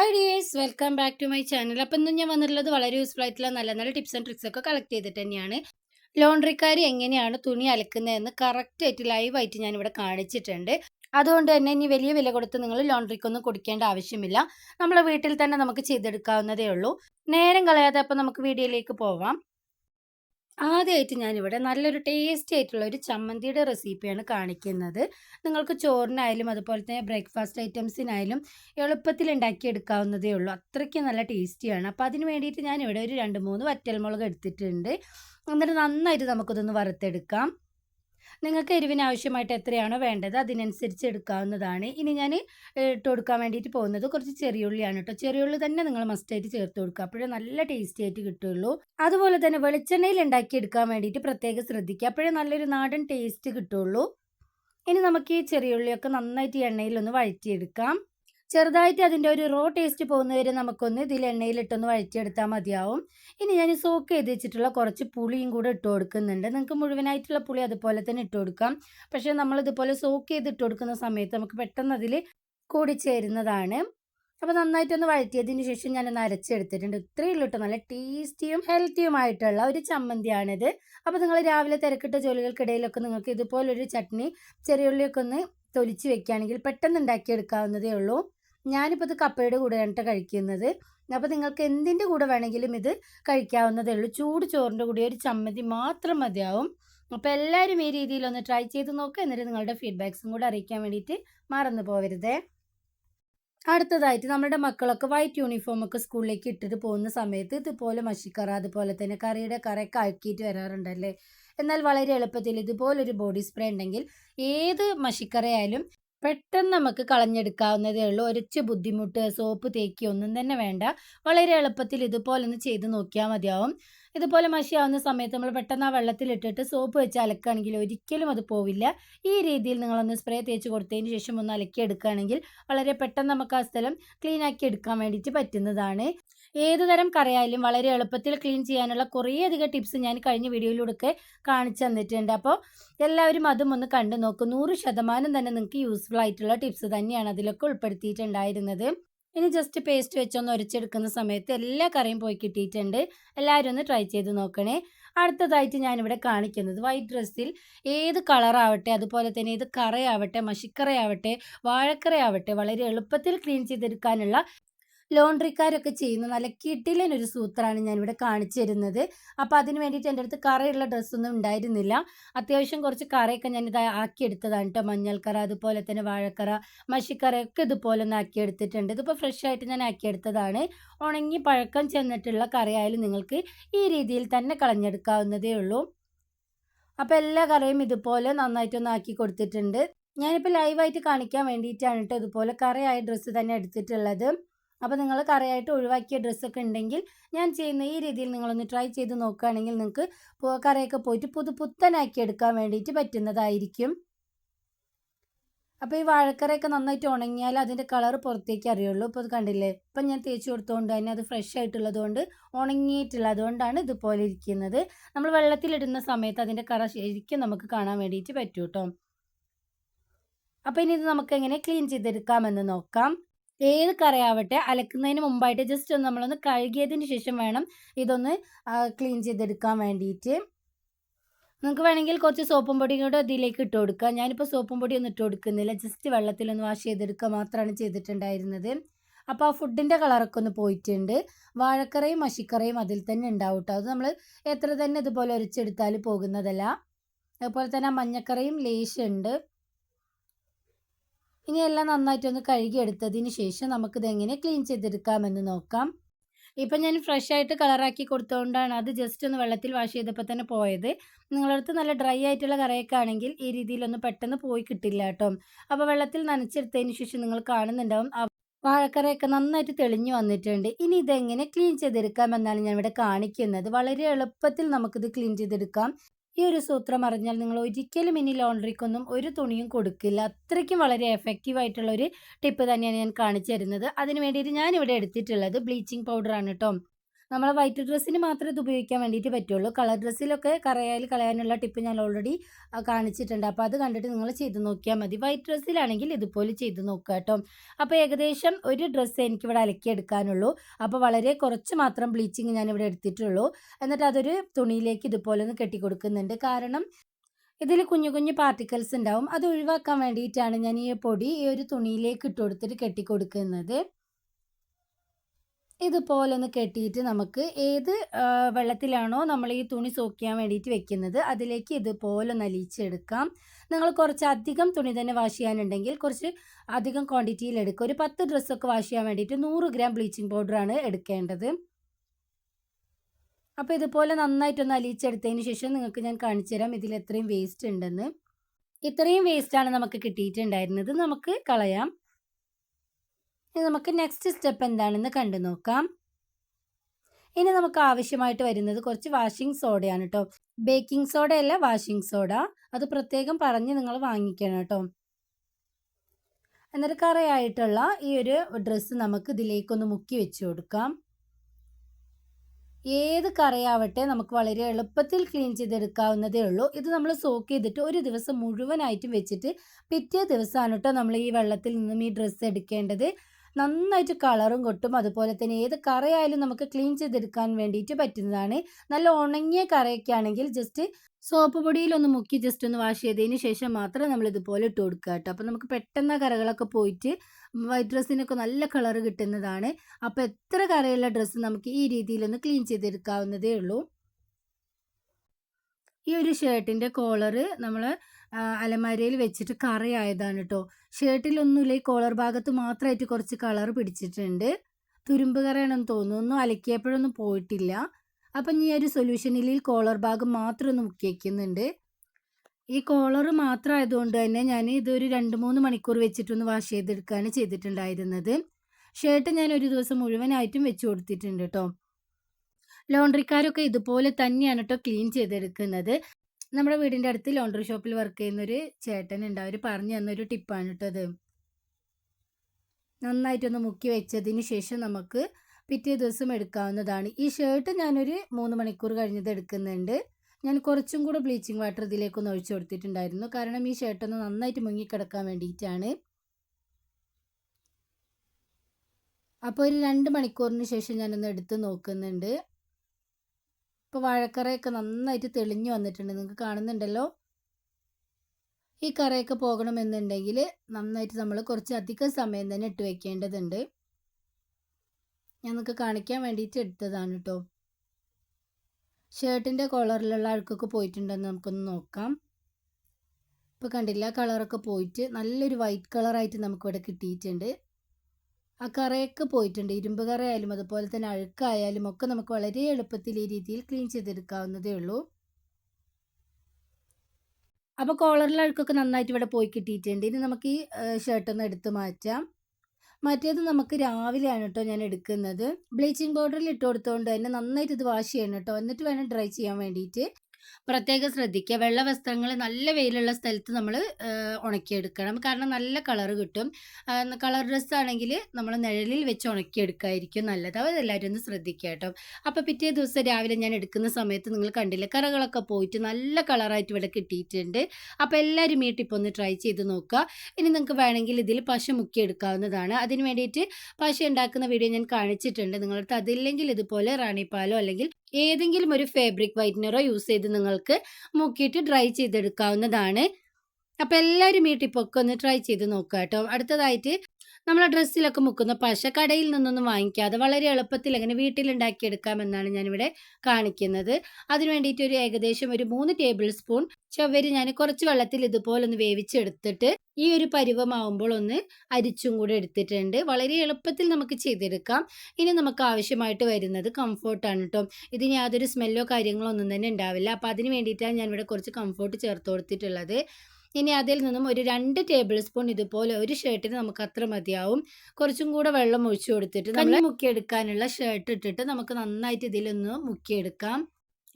Hi dears welcome back to my channel അപ്പം ഇന്ന് ഞാൻ വന്നിട്ടുള്ളത് വളരെ യൂസ്ഫുൾ ആയിട്ടുള്ള നല്ല നല്ല ടിപ്സ് ആൻഡ് ട്രിക്സ് ഒക്കെ കളക്ട് ചെയ്തിട്ട് തന്നെയാണ്. ലോണ്ടറിക്കാർ എങ്ങനെയാണ് തുണി അലക്കുന്നതെന്ന് കറക്റ്റ് ആയിട്ട് ലൈവായിട്ട് ഞാനിവിടെ കാണിച്ചിട്ടുണ്ട്. അതുകൊണ്ട് തന്നെ ഇനി വലിയ വില കൊടുത്ത് നിങ്ങൾ ലോണ്ടറിക്കൊന്നും കൊടുക്കേണ്ട ആവശ്യമില്ല. നമ്മളെ വീട്ടിൽ തന്നെ നമുക്ക് ചെയ്തെടുക്കാവുന്നതേ ഉള്ളൂ. നേരം കളയാതെ അപ്പം നമുക്ക് വീഡിയോയിലേക്ക് പോവാം. ആദ്യമായിട്ട് ഞാനിവിടെ നല്ലൊരു ടേസ്റ്റി ആയിട്ടുള്ള ഒരു ചമ്മന്തിയുടെ റെസിപ്പിയാണ് കാണിക്കുന്നത്. നിങ്ങൾക്ക് ചോറിനായാലും അതുപോലെ തന്നെ ബ്രേക്ക്ഫാസ്റ്റ് ഐറ്റംസിനായാലും എളുപ്പത്തിൽ ഉണ്ടാക്കിയെടുക്കാവുന്നതേ ഉള്ളൂ. അത്രയ്ക്ക് നല്ല ടേസ്റ്റിയാണ്. അപ്പോൾ അതിന് വേണ്ടിയിട്ട് ഞാനിവിടെ ഒരു രണ്ട് മൂന്ന് വറ്റൽമുളക് എടുത്തിട്ടുണ്ട്. എന്നിട്ട് നന്നായിട്ട് നമുക്കിതൊന്ന് വറുത്തെടുക്കാം. നിങ്ങൾക്ക് എരിവിന് ആവശ്യമായിട്ട് എത്രയാണോ വേണ്ടത് അതിനനുസരിച്ച് എടുക്കാവുന്നതാണ്. ഇനി ഞാൻ ഇട്ട് കൊടുക്കാൻ വേണ്ടിയിട്ട് പോകുന്നത് കുറച്ച് ചെറിയുള്ളിയാണ് കേട്ടോ. ചെറിയുള്ളി തന്നെ നിങ്ങൾ മസ്റ്റായിട്ട് ചേർത്ത് കൊടുക്കുക. അപ്പോഴേ നല്ല ടേസ്റ്റി ആയിട്ട് കിട്ടുള്ളൂ. അതുപോലെ തന്നെ വെളിച്ചെണ്ണയിൽ ഉണ്ടാക്കി എടുക്കാൻ വേണ്ടിയിട്ട് പ്രത്യേകം ശ്രദ്ധിക്കുക. അപ്പോഴേ നല്ലൊരു നാടൻ ടേസ്റ്റ് കിട്ടുള്ളൂ. ഇനി നമുക്ക് ഈ ചെറിയുള്ളിയൊക്കെ നന്നായിട്ട് എണ്ണയിൽ ഒന്ന് വഴറ്റിയെടുക്കാം. ചെറുതായിട്ട് അതിന്റെ ഒരു റോ ടേസ്റ്റ് പോകുന്ന വരെ നമുക്കൊന്ന് ഇതിൽ എണ്ണയിലിട്ടൊന്ന് വഴറ്റിയെടുത്താൽ മതിയാവും. ഇനി ഞാൻ സോക്ക് ചെയ്ത് വെച്ചിട്ടുള്ള കുറച്ച് പുളിയും കൂടെ ഇട്ട് കൊടുക്കുന്നുണ്ട്. നിങ്ങൾക്ക് മുഴുവനായിട്ടുള്ള പുളി അതുപോലെ തന്നെ ഇട്ട് കൊടുക്കാം. പക്ഷേ നമ്മളിതുപോലെ സോക്ക് ചെയ്ത് ഇട്ട് കൊടുക്കുന്ന സമയത്ത് നമുക്ക് പെട്ടെന്ന് അതിൽ കൂടിച്ചേരുന്നതാണ് അപ്പോൾ നന്നായിട്ടൊന്ന് വഴറ്റിയതിന് ശേഷം ഞാനൊന്ന് അരച്ചെടുത്തിട്ടുണ്ട്. ഇത്രയേ ഉള്ളൂ നല്ല ടേസ്റ്റിയും ഹെൽത്തിയുമായിട്ടുള്ള ഒരു ചമ്മന്തിയാണിത്. അപ്പോൾ നിങ്ങൾ രാവിലെ തിരക്കിട്ട ജോലികൾക്കിടയിലൊക്കെ നിങ്ങൾക്ക് ഇതുപോലൊരു ചട്നി ചെറിയുള്ളിയൊക്കെ ഒന്ന് തൊലിച്ച് വെക്കുകയാണെങ്കിൽ പെട്ടെന്ന് ഉണ്ടാക്കിയെടുക്കാവുന്നതേ ഉള്ളൂ. ഞാനിപ്പോൾ ഇത് കപ്പയുടെ കൂടെയാണ് കഴിക്കുന്നത്. അപ്പോൾ നിങ്ങൾക്ക് എന്തിന്റെ കൂടെ വേണമെങ്കിലും ഇത് കഴിക്കാവുന്നതേ ഉള്ളൂ. ചൂട് ചോറിന്റെ കൂടെ ഒരു ചമ്മന്തി മാത്രം മതിയാവും. അപ്പോൾ എല്ലാവരും ഈ രീതിയിലൊന്ന് ട്രൈ ചെയ്ത് നോക്കുക എന്നിട്ട് നിങ്ങളുടെ ഫീഡ്ബാക്സും കൂടെ അറിയിക്കാൻ വേണ്ടിയിട്ട് മറന്നു പോകരുതേ അടുത്തതായിട്ട് നമ്മുടെ മക്കളൊക്കെ വൈറ്റ് യൂണിഫോം ഒക്കെ സ്കൂളിലേക്ക് ഇട്ടിട്ട് പോകുന്ന സമയത്ത് ഇതുപോലെ മഷിക്കറ അതുപോലെ തന്നെ കറിയുടെ കറയൊക്കെ ആക്കിയിട്ട് വരാറുണ്ടല്ലേ? എന്നാൽ വളരെ എളുപ്പത്തിൽ ഇതുപോലൊരു ബോഡി സ്പ്രേ ഉണ്ടെങ്കിൽ ഏത് മഷിക്കറയായാലും പെട്ടെന്ന് നമുക്ക് കളഞ്ഞെടുക്കാവുന്നതേ ഉള്ളൂ. ഒരച്ച് ബുദ്ധിമുട്ട് സോപ്പ് തേക്കി ഒന്നും തന്നെ വേണ്ട. വളരെ എളുപ്പത്തിൽ ഇതുപോലൊന്ന് ചെയ്ത് നോക്കിയാൽ മതിയാവും. ഇതുപോലെ മഷിയാവുന്ന സമയത്ത് നമ്മൾ പെട്ടെന്ന് ആ വെള്ളത്തിലിട്ടിട്ട് സോപ്പ് വെച്ച് അലക്കുകയാണെങ്കിൽ ഒരിക്കലും അത് പോവില്ല. ഈ രീതിയിൽ നിങ്ങളൊന്ന് സ്പ്രേ തേച്ച് കൊടുത്തതിന് ശേഷം ഒന്ന് അലക്കി എടുക്കുകയാണെങ്കിൽ വളരെ പെട്ടെന്ന് നമുക്ക് ആ സ്ഥലം ക്ലീൻ ആക്കി എടുക്കാൻ വേണ്ടിയിട്ട് പറ്റുന്നതാണ്. ഏത് തരം കറിയായാലും വളരെ എളുപ്പത്തിൽ ക്ലീൻ ചെയ്യാനുള്ള കുറേയധികം ടിപ്സ് ഞാൻ കഴിഞ്ഞ വീഡിയോയിലൂടെ കാണിച്ചു തന്നിട്ടുണ്ട്. അപ്പോൾ എല്ലാവരും അതും ഒന്ന് കണ്ടു നോക്കും. നൂറ് ശതമാനം തന്നെ നിങ്ങൾക്ക് യൂസ്ഫുൾ ആയിട്ടുള്ള ടിപ്സ് തന്നെയാണ് അതിലൊക്കെ ഉൾപ്പെടുത്തിയിട്ടുണ്ടായിരുന്നത്. ഇനി ജസ്റ്റ് പേസ്റ്റ് വെച്ചൊന്ന് ഒരച്ചെടുക്കുന്ന സമയത്ത് എല്ലാ കറിയും പോയി കിട്ടിയിട്ടുണ്ട്. എല്ലാവരും ഒന്ന് ട്രൈ ചെയ്ത് നോക്കണേ. അടുത്തതായിട്ട് ഞാനിവിടെ കാണിക്കുന്നത് വൈറ്റ് ഡ്രസ്സിൽ ഏത് കളറാവട്ടെ അതുപോലെ തന്നെ ഏത് കറയാവട്ടെ മഷിക്കറയാവട്ടെ വാഴക്കറയാവട്ടെ വളരെ എളുപ്പത്തിൽ ക്ലീൻ ചെയ്തെടുക്കാനുള്ള ലോണ്ട്രിക്കാരൊക്കെ ചെയ്യുന്ന നല്ല കിട്ടിലൊരു സൂത്രമാണ് ഞാനിവിടെ കാണിച്ചു തരുന്നത്. അപ്പോൾ അതിന് വേണ്ടിയിട്ട് എന്റെ അടുത്ത് കറയുള്ള ഡ്രസ്സൊന്നും ഉണ്ടായിരുന്നില്ല. അത്യാവശ്യം കുറച്ച് കറയൊക്കെ ഞാൻ ഇത് ആക്കിയെടുത്തതാണ് കേട്ടോ. മഞ്ഞൾക്കറ അതുപോലെ തന്നെ വാഴക്കറ മഷിക്കറയൊക്കെ ഇതുപോലെ ഒന്ന് ആക്കിയെടുത്തിട്ടുണ്ട്. ഇതിപ്പോൾ ഫ്രഷ് ആയിട്ട് ഞാൻ ആക്കിയെടുത്തതാണ്. ഉണങ്ങി പഴക്കം ചെന്നിട്ടുള്ള കറിയായാലും നിങ്ങൾക്ക് ഈ രീതിയിൽ തന്നെ കളഞ്ഞെടുക്കാവുന്നതേ ഉള്ളൂ. അപ്പോൾ എല്ലാ കറയും ഇതുപോലെ നന്നായിട്ടൊന്ന് ആക്കി കൊടുത്തിട്ടുണ്ട്. ഞാനിപ്പോൾ ലൈവായിട്ട് കാണിക്കാൻ വേണ്ടിയിട്ടാണ് കേട്ടോ ഇതുപോലെ കറയായ ഡ്രസ്സ് തന്നെ എടുത്തിട്ടുള്ളത്. അപ്പോൾ നിങ്ങൾ കറയായിട്ട് ഒഴിവാക്കിയ ഡ്രസ്സൊക്കെ ഉണ്ടെങ്കിൽ ഞാൻ ചെയ്യുന്ന ഈ രീതിയിൽ നിങ്ങളൊന്ന് ട്രൈ ചെയ്ത് നോക്കുകയാണെങ്കിൽ നിങ്ങൾക്ക് കറയൊക്കെ പോയിട്ട് പുതു പുത്തനാക്കി എടുക്കാൻ വേണ്ടിയിട്ട് പറ്റുന്നതായിരിക്കും. അപ്പോൾ ഈ വാഴക്കറയൊക്കെ നന്നായിട്ട് ഉണങ്ങിയാൽ അതിന്റെ കളർ പുറത്തേക്ക് അറിയുള്ളൂ. ഇപ്പോൾ അത് കണ്ടില്ലേ? ഇപ്പം ഞാൻ തേച്ച് കൊടുത്തുകൊണ്ട് തന്നെ അത് ഫ്രഷ് ആയിട്ടുള്ളതുകൊണ്ട് ഉണങ്ങിയിട്ടുള്ളത് കൊണ്ടാണ് ഇതുപോലെ ഇരിക്കുന്നത്. നമ്മൾ വെള്ളത്തിലിടുന്ന സമയത്ത് അതിന്റെ കറ ശരിക്കും നമുക്ക് കാണാൻ വേണ്ടിയിട്ട് പറ്റൂട്ടോ. അപ്പോൾ ഇനി ഇത് നമുക്ക് എങ്ങനെ ക്ലീൻ ചെയ്തെടുക്കാമെന്ന് നോക്കാം. ഏത് കറിയാവട്ടെ അലക്കുന്നതിന് മുമ്പായിട്ട് ജസ്റ്റ് ഒന്ന് നമ്മളൊന്ന് കഴുകിയതിന് ശേഷം വേണം ഇതൊന്ന് ക്ലീൻ ചെയ്തെടുക്കാൻ വേണ്ടിയിട്ട് നിങ്ങൾക്ക് വേണമെങ്കിൽ കുറച്ച് സോപ്പും പൊടിയും കൂടെ ഇതിലേക്ക് ഇട്ട് കൊടുക്കുക. ഞാനിപ്പോൾ സോപ്പും പൊടി ഒന്നും ഇട്ട് കൊടുക്കുന്നില്ല. ജസ്റ്റ് വെള്ളത്തിലൊന്ന് വാഷ് ചെയ്തെടുക്കുക മാത്രമാണ് ചെയ്തിട്ടുണ്ടായിരുന്നത്. അപ്പോൾ ആ ഫുഡിന്റെ കളറൊക്കെ ഒന്ന് പോയിട്ടുണ്ട്. വാഴക്കറയും മഷിക്കറയും അതിൽ തന്നെ ഉണ്ടാവും കേട്ടോ അത് നമ്മൾ എത്ര തന്നെ ഇതുപോലെ ഒരച്ചെടുത്താൽ പോകുന്നതല്ല. അതുപോലെ തന്നെ മഞ്ഞക്കറയും ലേശുണ്ട് ഇനി എല്ലാം നന്നായിട്ട് നന്നായിട്ടൊന്ന് കഴുകിയെടുത്തതിന് ശേഷം നമുക്കിത് എങ്ങനെ ക്ലീൻ ചെയ്തെടുക്കാമെന്ന് നോക്കാം. ഇപ്പം ഞാൻ ഫ്രഷ് ആയിട്ട് കളറാക്കി കൊടുത്തുകൊണ്ടാണ് അത് ജസ്റ്റ് ഒന്ന് വെള്ളത്തിൽ വാഷ് ചെയ്തപ്പോൾ തന്നെ പോയത്. നിങ്ങളടുത്ത് നല്ല ഡ്രൈ ആയിട്ടുള്ള കറിയൊക്കെ ആണെങ്കിൽ ഈ രീതിയിലൊന്നും പെട്ടെന്ന് പോയി കിട്ടില്ല കേട്ടോ. അപ്പോൾ വെള്ളത്തിൽ നനച്ചെടുത്തതിന് ശേഷം നിങ്ങൾ കാണുന്നുണ്ടാവും. വാഴക്കറയൊക്കെ നന്നായിട്ട് തെളിഞ്ഞു വന്നിട്ടുണ്ട്. ഇനി ഇതെങ്ങനെ ക്ലീൻ ചെയ്തെടുക്കാമെന്നാണ് ഞാൻ ഇവിടെ കാണിക്കുന്നത്. വളരെ എളുപ്പത്തിൽ നമുക്കിത് ക്ലീൻ ചെയ്തെടുക്കാം. ഈ ഒരു സൂത്രം അറിഞ്ഞാൽ നിങ്ങൾ ഒരിക്കലും ഇനി ലോണ്ടറിക്കൊന്നും ഒരു തുണിയും കൊടുക്കില്ല. അത്രയ്ക്കും വളരെ എഫക്റ്റീവ് ആയിട്ടുള്ള ഒരു ടിപ്പ് തന്നെയാണ് ഞാൻ കാണിച്ചു തരുന്നത്. അതിന് വേണ്ടിയിട്ട് ഞാനിവിടെ എടുത്തിട്ടുള്ളത് ബ്ലീച്ചിങ് പൗഡറാണ് കേട്ടോ നമ്മളെ വൈറ്റ് ഡ്രസ്സിന് മാത്രമേ ഇത് ഉപയോഗിക്കാൻ വേണ്ടിയിട്ട് പറ്റുള്ളൂ. കളർ ഡ്രസ്സിലൊക്കെ കറയാൽ കളയാനുള്ള ടിപ്പ് ഞാൻ ഓൾറെഡി കാണിച്ചിട്ടുണ്ട്. അപ്പോൾ അത് കണ്ടിട്ട് നിങ്ങൾ ചെയ്ത് നോക്കിയാൽ മതി. വൈറ്റ് ഡ്രസ്സിലാണെങ്കിൽ ഇതുപോലെ ചെയ്ത് നോക്കുക കേട്ടോ. അപ്പോൾ ഏകദേശം ഒരു ഡ്രസ്സ് എനിക്കിവിടെ അലക്കിയെടുക്കാനുള്ളൂ അപ്പോൾ വളരെ കുറച്ച് മാത്രം ബ്ലീച്ചിങ് ഞാൻ ഇവിടെ എടുത്തിട്ടുള്ളൂ. എന്നിട്ട് അതൊരു തുണിയിലേക്ക് ഇതുപോലെ ഒന്ന് കെട്ടിക്കൊടുക്കുന്നുണ്ട്. കാരണം ഇതിൽ കുഞ്ഞു കുഞ്ഞു പാർട്ടിക്കിൾസ് ഉണ്ടാവും. അത് ഒഴിവാക്കാൻ വേണ്ടിയിട്ടാണ് ഞാൻ ഈ പൊടി ഈ ഒരു തുണിയിലേക്ക് ഇട്ട് കൊടുത്തിട്ട് കെട്ടിക്കൊടുക്കുന്നത്. ഇതുപോലെ ഒന്ന് കെട്ടിയിട്ട് നമുക്ക് ഏത് വെള്ളത്തിലാണോ നമ്മൾ ഈ തുണി സോക്കിയാൻ വേണ്ടിയിട്ട് വെക്കുന്നത് അതിലേക്ക് ഇതുപോലെ ഒന്ന് അലിയിച്ചെടുക്കാം. നിങ്ങൾ കുറച്ച് അധികം തുണി തന്നെ വാഷ് ചെയ്യാനുണ്ടെങ്കിൽ കുറച്ച് അധികം ക്വാണ്ടിറ്റിയിൽ എടുക്കുക. ഒരു പത്ത് ഡ്രസ്സൊക്കെ വാഷ് ചെയ്യാൻ വേണ്ടിയിട്ട് നൂറ് ഗ്രാം ബ്ലീച്ചിങ് പൗഡറാണ് എടുക്കേണ്ടത്. അപ്പോൾ ഇതുപോലെ നന്നായിട്ടൊന്ന് അലിയിച്ചെടുത്തതിന് ശേഷം നിങ്ങൾക്ക് ഞാൻ കാണിച്ചു തരാം ഇതിൽ എത്രയും വേസ്റ്റ് ഉണ്ടെന്ന്. ഇത്രയും വേസ്റ്റാണ് നമുക്ക് കിട്ടിയിട്ടുണ്ടായിരുന്നത്. നമുക്ക് കളയാം. ഇനി നമുക്ക് നെക്സ്റ്റ് സ്റ്റെപ്പ് എന്താണെന്ന് കണ്ടു നോക്കാം. ഇനി നമുക്ക് ആവശ്യമായിട്ട് വരുന്നത് കുറച്ച് വാഷിംഗ് സോഡയാണ് കേട്ടോ ബേക്കിംഗ് സോഡ അല്ല വാഷിംഗ് സോഡ അത് പ്രത്യേകം പറഞ്ഞ് നിങ്ങൾ വാങ്ങിക്കണം കേട്ടോ എന്നിട്ട് കറയായിട്ടുള്ള ഈ ഒരു ഡ്രസ്സ് നമുക്ക് ഇതിലേക്കൊന്ന് മുക്കി വെച്ച് കൊടുക്കാം. ഏത് കറയാവട്ടെ നമുക്ക് വളരെ എളുപ്പത്തിൽ ക്ലീൻ ചെയ്തെടുക്കാവുന്നതേ ഉള്ളൂ. ഇത് നമ്മൾ സോക്ക് ചെയ്തിട്ട് ഒരു ദിവസം മുഴുവനായിട്ടും വെച്ചിട്ട് പിറ്റേ ദിവസമാണ് കേട്ടോ നമ്മൾ ഈ വെള്ളത്തിൽ നിന്നും ഈ ഡ്രസ്സ് എടുക്കേണ്ടത്. നന്നായിട്ട് കളറും കൊട്ടും. അതുപോലെ തന്നെ ഏത് കറയായാലും നമുക്ക് ക്ലീൻ ചെയ്തെടുക്കാൻ വേണ്ടിയിട്ട് പറ്റുന്നതാണ്. നല്ല ഉണങ്ങിയ കറയൊക്കെ ആണെങ്കിൽ ജസ്റ്റ് സോപ്പ് പൊടിയിലൊന്ന് മുക്കി ജസ്റ്റ് ഒന്ന് വാഷ് ചെയ്തതിന് ശേഷം മാത്രം നമ്മൾ ഇതുപോലെ ഇട്ട് കൊടുക്കുക കേട്ടോ. അപ്പോൾ നമുക്ക് പെട്ടെന്ന് കറകളൊക്കെ പോയിട്ട് വൈറ്റ് ഡ്രസ്സിനൊക്കെ നല്ല കളർ കിട്ടുന്നതാണ്. അപ്പോൾ എത്ര കറയുള്ള ഡ്രസ്സ് നമുക്ക് ഈ രീതിയിലൊന്ന് ക്ലീൻ ചെയ്തെടുക്കാവുന്നതേ ഉള്ളൂ. ഈ ഒരു ഷർട്ടിന്റെ കോളറ് നമ്മൾ അലമാരയിൽ വെച്ചിട്ട് കറയായതാണ് കേട്ടോ ഷർട്ടിലൊന്നുമില്ല ഈ കോളർ ഭാഗത്ത് മാത്രമായിട്ട് കുറച്ച് കളർ പിടിച്ചിട്ടുണ്ട്. തുരുമ്പ് കറയാണെന്ന് തോന്നുന്നു ഒന്നും അലക്കിയപ്പോഴൊന്നും പോയിട്ടില്ല. അപ്പം ഞാൻ ഒരു സൊല്യൂഷനിൽ ഈ കോളർ ഭാഗം മാത്രം ഒന്ന് മുക്കി വയ്ക്കുന്നുണ്ട് ഈ കോളർ മാത്രം ആയതുകൊണ്ട് തന്നെ ഞാൻ ഇതൊരു രണ്ട് മൂന്ന് മണിക്കൂർ വെച്ചിട്ടൊന്ന് വാഷ് ചെയ്തെടുക്കുകയാണ് ചെയ്തിട്ടുണ്ടായിരുന്നത്. ഷർട്ട് ഞാൻ ഒരു ദിവസം മുഴുവനായിട്ടും വെച്ച് കൊടുത്തിട്ടുണ്ട് കേട്ടോ ലോണ്ടറിക്കാരൊക്കെ ഇതുപോലെ തന്നെയാണ് കേട്ടോ ക്ലീൻ ചെയ്തെടുക്കുന്നത്. നമ്മുടെ വീടിന്റെ അടുത്ത് ലോണ്ടറി ഷോപ്പിൽ വർക്ക് ചെയ്യുന്നൊരു ചേട്ടൻ ഉണ്ട് അവർ പറഞ്ഞു തന്നൊരു ടിപ്പാണ് കേട്ടത് നന്നായിട്ടൊന്ന് മുക്കി വെച്ചതിന് ശേഷം നമുക്ക് പിറ്റേ ദിവസം എടുക്കാവുന്നതാണ്. ഈ ഷർട്ട് ഞാനൊരു മൂന്ന് മണിക്കൂർ കഴിഞ്ഞത് എടുക്കുന്നുണ്ട്. ഞാൻ കുറച്ചും കൂടെ ബ്ലീച്ചിങ് വാട്ടർ ഇതിലേക്കൊന്ന് ഒഴിച്ചു കൊടുത്തിട്ടുണ്ടായിരുന്നു. കാരണം ഈ ഷർട്ട് ഒന്ന് നന്നായിട്ട് മുങ്ങിക്കിടക്കാൻ വേണ്ടിയിട്ടാണ്. അപ്പോൾ ഒരു രണ്ട് മണിക്കൂറിന് ശേഷം ഞാനൊന്ന് എടുത്ത് നോക്കുന്നുണ്ട്. ഇപ്പോൾ വാഴക്കറയൊക്കെ നന്നായിട്ട് തെളിഞ്ഞു വന്നിട്ടുണ്ട്. നിങ്ങൾക്ക് കാണുന്നുണ്ടല്ലോ? ഈ കറയൊക്കെ പോകണമെന്നുണ്ടെങ്കിൽ നന്നായിട്ട് നമ്മൾ കുറച്ച് അധികം സമയം തന്നെ ഇട്ട് വെക്കേണ്ടതുണ്ട്. ഞാൻ നിങ്ങൾക്ക് കാണിക്കാൻ വേണ്ടിയിട്ട് എടുത്തതാണ് കേട്ടോ. ഷർട്ടിന്റെ കോളറിലുള്ള അഴുക്കൊക്കെ പോയിട്ടുണ്ടെന്ന് നമുക്കൊന്ന് നോക്കാം. ഇപ്പോൾ കണ്ടില്ല കളറൊക്കെ പോയിട്ട് നല്ലൊരു വൈറ്റ് കളറായിട്ട് നമുക്കിവിടെ കിട്ടിയിട്ടുണ്ട്. ആ കറയൊക്കെ പോയിട്ടുണ്ട്. ഇരുമ്പ് കറയായാലും അതുപോലെ തന്നെ അഴുക്കായാലും ഒക്കെ നമുക്ക് വളരെ എളുപ്പത്തിൽ ഈ രീതിയിൽ ക്ലീൻ ചെയ്തെടുക്കാവുന്നതേ ഉള്ളൂ. അപ്പോൾ കോളറിലെ അഴുക്കൊക്കെ നന്നായിട്ട് ഇവിടെ പോയി കിട്ടിയിട്ടുണ്ട്. ഇനി നമുക്ക് ഈ ഷർട്ടൊന്ന് എടുത്ത് മാറ്റാം. മറ്റേത് നമുക്ക് രാവിലെയാണ് കേട്ടോ ഞാൻ എടുക്കുന്നത്. ബ്ലീച്ചിങ് പൗഡറിൽ ഇട്ട് കൊടുത്തുകൊണ്ട് തന്നെ നന്നായിട്ട് ഇത് വാഷ് ചെയ്യണം കേട്ടോ. എന്നിട്ട് വേണം ഡ്രൈ ചെയ്യാൻ വേണ്ടിയിട്ട്. പ്രത്യേകം ശ്രദ്ധിക്കുക. വെള്ള വസ്ത്രങ്ങൾ നല്ല വെയിലുള്ള സ്ഥലത്ത് നമ്മൾ ഉണക്കിയെടുക്കണം. കാരണം നല്ല കളർ കിട്ടും. കളർ ഡ്രസ് ആണെങ്കിൽ നമ്മൾ നിഴലിൽ വെച്ച് ഉണക്കിയെടുക്കായിരിക്കും നല്ലത്. അത് എല്ലാവരും ഒന്ന് ശ്രദ്ധിക്കുക കേട്ടോ. അപ്പോൾ പിറ്റേ ദിവസം രാവിലെ ഞാൻ എടുക്കുന്ന സമയത്ത് നിങ്ങൾ കണ്ടില്ല കറകളൊക്കെ പോയിട്ട് നല്ല കളറായിട്ട് ഇവിടെ കിട്ടിയിട്ടുണ്ട്. അപ്പോൾ എല്ലാവരും ഈ ടിപ്പ് ഒന്ന് ട്രൈ ചെയ്ത് നോക്കുക. ഇനി നിങ്ങൾക്ക് വേണമെങ്കിൽ ഇതിൽ പശ മുക്കിയെടുക്കാവുന്നതാണ്. അതിന് വേണ്ടിയിട്ട് പശ ഉണ്ടാക്കുന്ന വീഡിയോ ഞാൻ കാണിച്ചിട്ടുണ്ട്. നിങ്ങളടുത്ത് അതില്ലെങ്കിൽ ഇതുപോലെ റാണിപ്പാലോ അല്ലെങ്കിൽ ഏതെങ്കിലും ഒരു ഫാബ്രിക് വൈറ്റ്നറോ യൂസ് ചെയ്ത് നിങ്ങൾക്ക് മുക്കിയിട്ട് ഡ്രൈ ചെയ്തെടുക്കാവുന്നതാണ്. അപ്പോൾ എല്ലാവരും ഈ ടിപ്പൊക്കെ ഒന്ന് ട്രൈ ചെയ്ത് നോക്കുക കേട്ടോ. അടുത്തതായിട്ട് നമ്മളെ ഡ്രസ്സിലൊക്കെ മുക്കുന്ന പശ കടയിൽ നിന്നൊന്നും വാങ്ങിക്കാതെ വളരെ എളുപ്പത്തിൽ എങ്ങനെ വീട്ടിലുണ്ടാക്കിയെടുക്കാമെന്നാണ് ഞാനിവിടെ കാണിക്കുന്നത്. അതിന് വേണ്ടിയിട്ട് ഒരു ഏകദേശം ഒരു മൂന്ന് ടേബിൾ സ്പൂൺ ചവ്വരി ഞാൻ കുറച്ച് വെള്ളത്തിൽ ഇതുപോലെ ഒന്ന് വേവിച്ചെടുത്തിട്ട് ഈ ഒരു പരുവമാവുമ്പോൾ ഒന്ന് അരിച്ചും കൂടെ എടുത്തിട്ടുണ്ട്. വളരെ എളുപ്പത്തിൽ നമുക്ക് ചെയ്തെടുക്കാം. ഇനി നമുക്ക് ആവശ്യമായിട്ട് വരുന്നത് കംഫോർട്ടാണ് കേട്ടോ. ഇതിന് യാതൊരു സ്മെല്ലോ കാര്യങ്ങളോ ഒന്നും തന്നെ ഉണ്ടാവില്ല. അപ്പോൾ അതിന് വേണ്ടിയിട്ടാണ് ഞാനിവിടെ കുറച്ച് കംഫോർട്ട് ചേർത്ത് കൊടുത്തിട്ടുള്ളത്. ഇനി അതിൽ നിന്നും ഒരു രണ്ട് ടേബിൾ സ്പൂൺ ഇതുപോലെ ഒരു ഷർട്ടിന് നമുക്ക് അത്ര മതിയാവും. കുറച്ചും കൂടെ വെള്ളം ഒഴിച്ചു കൊടുത്തിട്ട് നമ്മൾ മുക്കിയെടുക്കാനുള്ള ഷർട്ട് ഇട്ടിട്ട് നമുക്ക് നന്നായിട്ട് ഇതിലൊന്ന് മുക്കിയെടുക്കാം.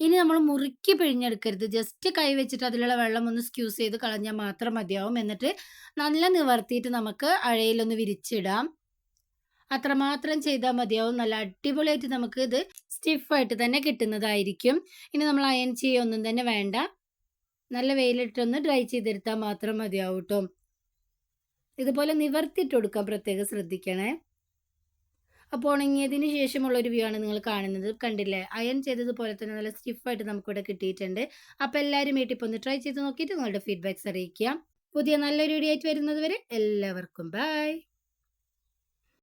ഇനി നമ്മൾ മുറുക്കി പിഴിഞ്ഞെടുക്കരുത്. ജസ്റ്റ് കൈ വെച്ചിട്ട് അതിലുള്ള വെള്ളം ഒന്ന് സ്ക്യൂസ് ചെയ്ത് കളഞ്ഞാൽ മാത്രം മതിയാവും. എന്നിട്ട് നല്ല നിവർത്തിയിട്ട് നമുക്ക് അഴയിലൊന്ന് വിരിച്ചിടാം. അത്രമാത്രം ചെയ്താൽ മതിയാവും. നല്ല അടിപൊളിയായിട്ട് നമുക്ക് ഇത് സ്റ്റിഫായിട്ട് തന്നെ കിട്ടുന്നതായിരിക്കും. ഇനി നമ്മൾ അയൺ ചെയ്യൊന്നും തന്നെ വേണ്ട. നല്ല വെയിലിട്ടൊന്ന് ഡ്രൈ ചെയ്തെടുത്താൽ മാത്രം മതിയാവും കേട്ടോ ഇതുപോലെ നിവർത്തിയിട്ട് കൊടുക്കാൻ പ്രത്യേകം ശ്രദ്ധിക്കണേ. അപ്പോൾ ഉണങ്ങിയതിന് ശേഷമുള്ള ഒരു വ്യൂ ആണ് നിങ്ങൾ കാണുന്നത്. കണ്ടില്ലേ? അയൺ ചെയ്തതുപോലെ തന്നെ നല്ല സ്റ്റിഫായിട്ട് നമുക്കിവിടെ കിട്ടിയിട്ടുണ്ട്. അപ്പോൾ എല്ലാവരും വീട്ടിൽ ഒന്ന് ട്രൈ ചെയ്ത് നോക്കിയിട്ട് നിങ്ങളുടെ ഫീഡ്ബാക്ക്സ് അറിയിക്കുക. പുതിയ നല്ലൊരു വീഡിയോ ആയിട്ട് വരുന്നത് വരെ എല്ലാവർക്കും ബൈ